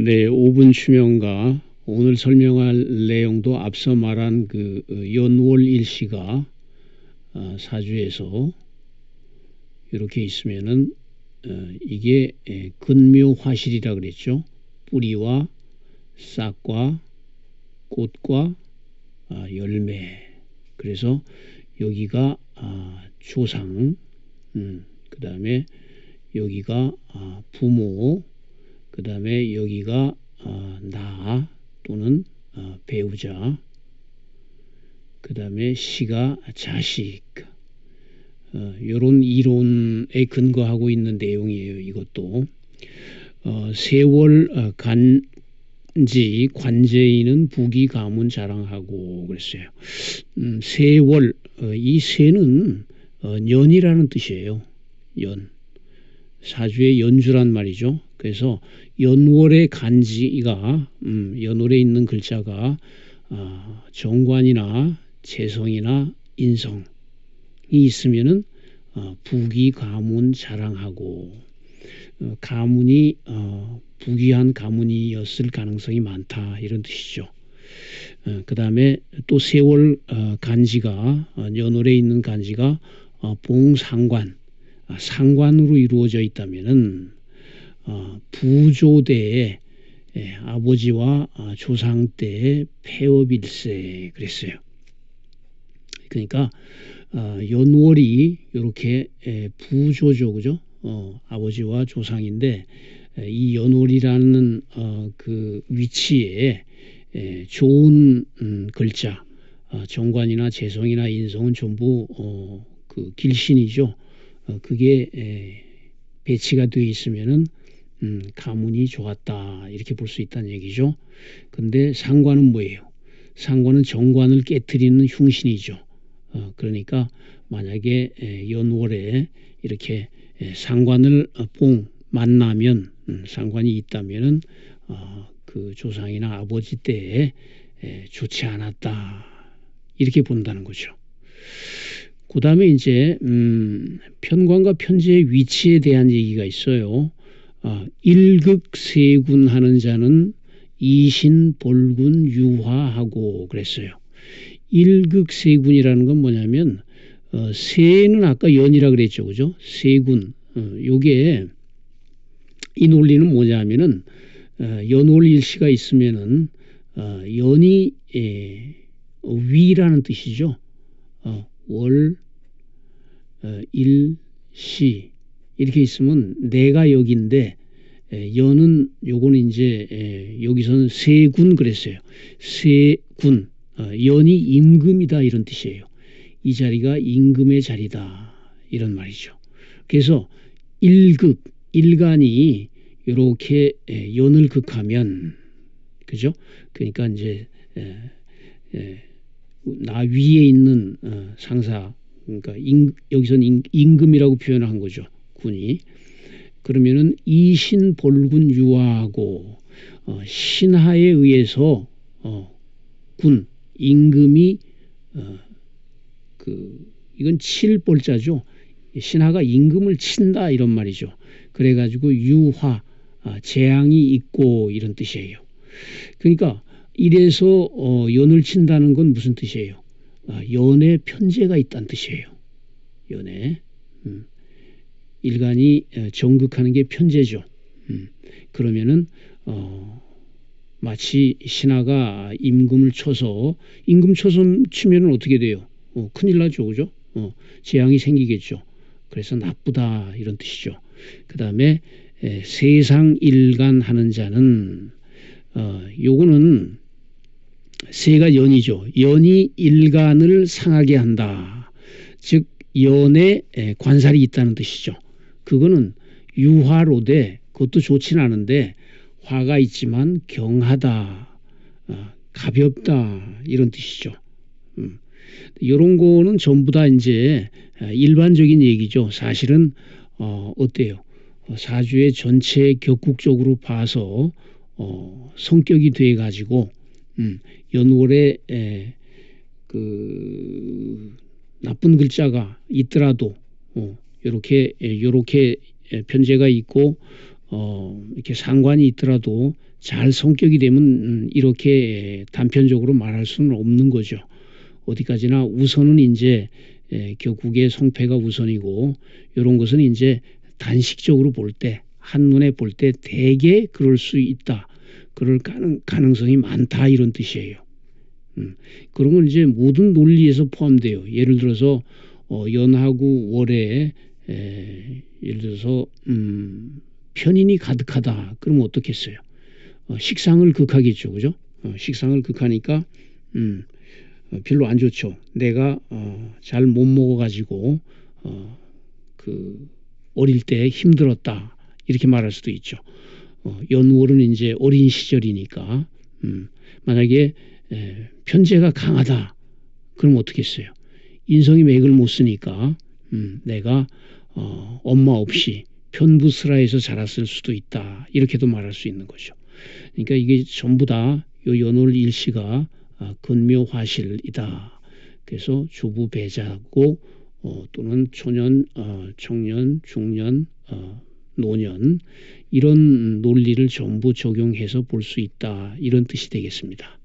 네, 5분 추명가 오늘 설명할 내용도 앞서 말한 그 어, 연월 일 시가 어, 사주에서 이렇게 있으면은 어, 이게 근묘화실이라 그랬죠. 뿌리와 싹과 꽃과 아, 열매. 그래서 여기가 아, 조상, 음, 그 다음에 여기가 아, 부모, 그 다음에 여기가 나 또는 배우자, 그 다음에 시가 자식, 이런 이론에 근거하고 있는 내용이에요. 이것도 어, 세월 간지 관제인은 부기 가문 자랑하고 그랬어요. 음, 세월 어, 이 세는 어, 년이라는 뜻이에요. 연 사주의 연주란 말이죠. 그래서 연월의 간지가 음, 연월에 있는 글자가 어, 정관이나 재성이나 인성이 있으면은 어, 부기 가문 자랑하고 어, 가문이 어, 부귀한 가문이었을 가능성이 많다 이런 뜻이죠. 어, 그 다음에 또 세월 어, 간지가 어, 연월에 있는 간지가 어, 봉상관 아, 상관으로 이루어져 있다면은 어, 부조대의 예, 아버지와 아, 조상 때의 폐업일세 그랬어요. 그러니까 어, 연월이 이렇게 예, 부조죠, 그죠? 어, 아버지와 조상인데 이 연월이라는 어, 그 위치에 에, 좋은 음, 글자 어, 정관이나 재성이나 인성은 전부 어, 그 길신이죠. 어, 그게 에, 배치가 되어 있으면은 음, 가문이 좋았다 이렇게 볼 수 있다는 얘기죠. 근데 상관은 뭐예요? 상관은 정관을 깨뜨리는 흉신이죠. 어, 그러니까 만약에 에, 연월에 이렇게 에, 상관을 어, 뽕 만나면 음, 상관이 있다면은 어, 그 조상이나 아버지 때에 에, 좋지 않았다 이렇게 본다는 거죠. 그 다음에 이제 음, 편관과 편제의 위치에 대한 얘기가 있어요. 어, 일극 세군 하는 자는 이신 볼군 유화하고 그랬어요. 일극 세군이라는 건 뭐냐면 어, 세는 아까 연이라 그랬죠, 그죠? 세군. 어, 요게 이 논리는 뭐냐면은 어, 연월일시가 있으면은 어, 연이 에, 어, 위라는 뜻이죠. 어, 월, 어, 일, 시 이렇게 있으면 내가 여기인데 에, 연은 요거는 이제 에, 여기서는 세군 그랬어요. 세군 어, 연이 임금이다 이런 뜻이에요. 이 자리가 임금의 자리다 이런 말이죠. 그래서 일극 일간이 이렇게 연을 극하면 그죠? 그러니까 이제 나 위에 있는 어, 상사 그러니까 임, 여기서는 임, 금이라고 표현을 한 거죠 군이 그러면은 이신 볼군 유화하고 어, 신하에 의해서 어, 군 임금이 어, 그 이건 칠볼자죠 신하가 임금을 친다 이런 말이죠 그래가지고 유화 아, 재앙이 있고 이런 뜻이에요. 그러니까 이래서 어, 연을 친다는 건 무슨 뜻이에요? 아, 연에 편제가 있다는 뜻이에요. 연에 음. 일간이 어, 정극하는 게 편제죠. 음. 그러면은 어, 마치 신하가 임금을 쳐서 임금 쳐서 치면은 어떻게 돼요? 어, 큰일 나죠, 그죠? 어, 재앙이 생기겠죠. 그래서 나쁘다 이런 뜻이죠. 그 다음에 세상 일간 하는 자는 어, 요거는 세가 연이죠. 연이 일간을 상하게 한다. 즉 연에 관살이 있다는 뜻이죠. 그거는 유화로되 그것도 좋지는 않은데 화가 있지만 경하다, 어, 가볍다 이런 뜻이죠. 음. 이런 거는 전부 다 이제 일반적인 얘기죠. 사실은 어, 어때요? 어, 사주의 전체 격국적으로 봐서 어, 성격이 돼 가지고 음, 연월에 에, 그 나쁜 글자가 있더라도 어, 이렇게 이렇게 편제가 있고 어, 이렇게 상관이 있더라도 잘 성격이 되면 음, 이렇게 단편적으로 말할 수는 없는 거죠. 어디까지나 우선은 이제 에, 격국의 성패가 우선이고 이런 것은 이제 단식적으로 볼 때 한눈에 볼 때 대개 그럴 수 있다. 그럴 가능, 가능성이 많다 이런 뜻이에요. 음, 그런 건 이제 모든 논리에서 포함돼요. 예를 들어서 어, 연하고 월에 에, 예를 들어서 음, 편인이 가득하다. 그러면 어떻겠어요? 어, 식상을 극하겠죠, 그죠? 어, 식상을 극하니까 음, 어, 별로 안 좋죠. 내가 어, 잘 못 먹어가지고 어, 그 어릴 때 힘들었다 이렇게 말할 수도 있죠. 어, 연월은 이제 어린 시절이니까 음, 만약에 에, 편제가 강하다 그럼 어떻겠어요? 인성이 맥을 못 쓰니까 음, 내가 어, 엄마 없이 편부스라에서 자랐을 수도 있다 이렇게도 말할 수 있는 거죠. 그러니까 이게 전부 다 요 연월 일시가 아, 근묘화실이다. 그래서 주부 배자고 어, 또는 초년, 어, 청년, 중년, 어, 노년 이런 논리를 전부 적용해서 볼 수 있다 이런 뜻이 되겠습니다.